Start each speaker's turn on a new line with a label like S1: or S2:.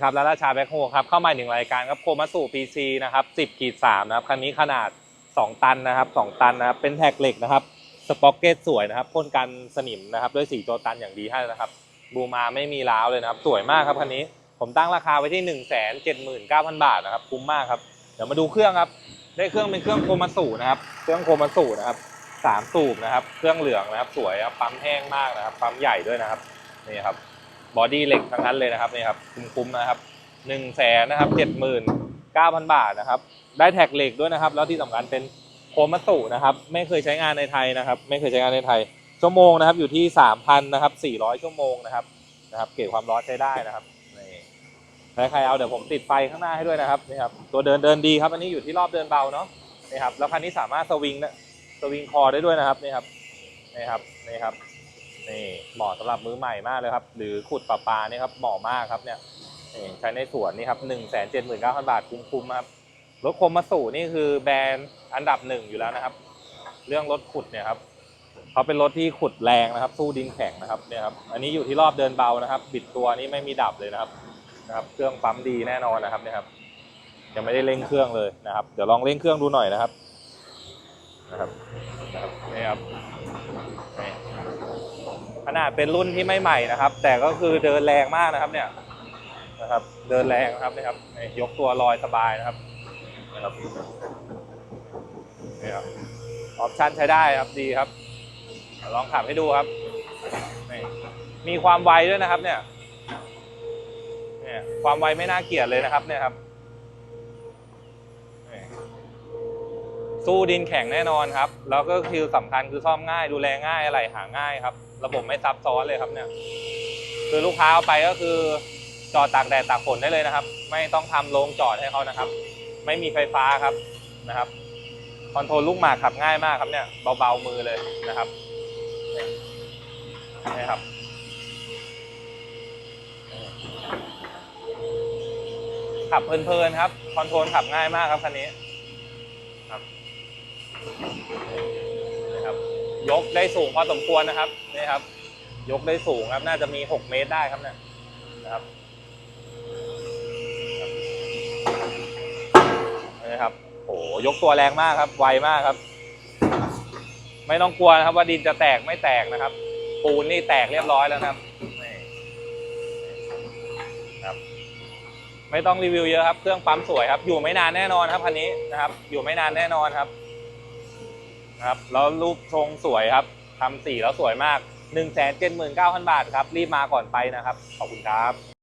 S1: ครับแล้วราชาแบ็คโฮครับเข้ามาหนึ่งรายการครับโคมาสู่ PC นะครับ10ขีด3นะครับคันนี้ขนาด 2 ตันนะครับ 2 ตันนะครับเป็นแท็กเหล็กนะครับสป็อกเก็ตสวยนะครับพ่นกันสนิมนะครับด้วยสีโจตันอย่างดีให้นะครับบูมาไม่มีร้าวเลยนะครับ สวยมากครับคันนี้ผมตั้งราคาไว้ที่ 1 7 9 0 0 0 บาทนะครับคุ้มมากครับเดี๋ยวมาดูเครื่องครับ ได้เครื่องเป็นเครื่องโคมาสูนะครับเครื่องโคมาสูนะครับสามสูบนะครับ เครื่องเหลืองนะครับ สวยครับปั๊มแห้งมากนะครับปั๊มใหญ่ด้วยนะครับนี่ครับ บอดี้เหล็กทั้งนั้นเลยนะครับนี่ครับคุ้มๆนะครับหนึ่งแสนนะครับเจ็ดหมื่นเก้าพันบาทนะครับ ได้แท็กเหล็กด้วยนะครับ แล้วที่สำคัญเป็นโคมัตสุนะครับ ไม่เคยใช้งานในไทยนะครับ ไม่เคยใช้งานในไทย ชั่วโมงนะครับ อยู่ที่สามพันนะครับสี่ร้อยชั่วโมงนะครับนะครับ เกรดความร้อนใช้ได้นะครับนี่ใครใครเอาเดี๋ยวผมติดไฟข้างหน้าให้ด้วยนะครับนี่ครับตัวเดินเดินดีครับอันนี้อยู่ที่รอบเดินเบาเนาะนี่ครับแล้วคันนี้สามารถสวิงนะสวิงคอได้ด้วยนะครับนี่ครับนี่ครับนี่ครับ นี่เหมาะสำหรับมือใหม่มากเลยครับ หรือขุดปลาปลานี่ครับเหมาะมากครับเนี่ยใช้ในสวนนี่ครับหนึ่งแสนเจ็ดหมื่นเก้าพันบาทคุ้มๆครับรถคมมาสู่นี่คือแบรนด์อันดับหนึ่งอยู่แล้วนะครับ เรื่องรถขุดเนี่ยครับเขาเป็นรถที่ขุดแรงนะครับ สู้ดินแข็งนะครับเนี่ยครับอันนี้อยู่ที่รอบเดินเบานะครับ บิดตัวนี้ไม่มีดับเลยนะครับนะครับ เครื่องปั๊มดีแน่นอนนะครับเนี่ยครับยังไม่ได้เร่งเครื่องเลยนะครับ เดี๋ยวลองเร่งเครื่องดูหน่อยนะครับนะครับนะครับนี่ครับ ขนาดเป็นรุ่นที่ไม่ใหม่นะครับ แต่ก็คือเดินแรงมากนะครับเนี่ยนะครับ เดินแรงนะครับนะครับยกตัวลอยสบายนะครับนะครับนี่ครับออปชั่นใช้ได้ครับดีครับ ลองขับให้ดูครับนี่มีความไวด้วยนะครับเนี่ยเนี่ยความไวไม่น่าเกลียดเลยนะครับเนี่ยครับ สู้ดินแข็งแน่นอนครับ แล้วก็คือสำคัญคือซ่อมง่ายดูแลง่ายอะไรหาง่ายครับ ระบบไม่ซับซ้อนเลยครับเนี่ย คือลูกค้าเอาไปก็คือจอดตากแดดตากฝนได้เลยนะครับ ไม่ต้องทำโรงจอดให้เขานะครับ ไม่มีไฟฟ้าครับนะครับคอนโทรลลูกหมากขับง่ายมากครับเนี่ยเบาๆมือเลยนะครับนี่ครับขับเพลินๆครับคอนโทรลขับง่ายมากครับคันนี้ครับ นี่ครับยกได้สูงพอสมควรนะครับนี่ครับ ยกได้สูงครับ น่าจะมี 6 เมตรได้ครับเนี่ยนะครับนี่ครับโอ้ยกตัวแรงมากครับ ไวมากครับ ไม่ต้องกลัวนะครับ ว่าดินจะแตกไม่แตกนะครับ ปูนนี่แตกเรียบร้อยแล้วนะครับนี่ครับ ไม่ต้องรีวิวเยอะครับ เครื่องปั๊มสวยครับ อยู่ไม่นานแน่นอนครับคันนี้นะครับ อยู่ไม่นานแน่นอนครับ ครับ แล้วรูปทรงสวยครับทำสีแล้วสวยมาก 1 7 9 0 0 0 บาทครับ รีบมาก่อนไปนะครับ ขอบคุณครับ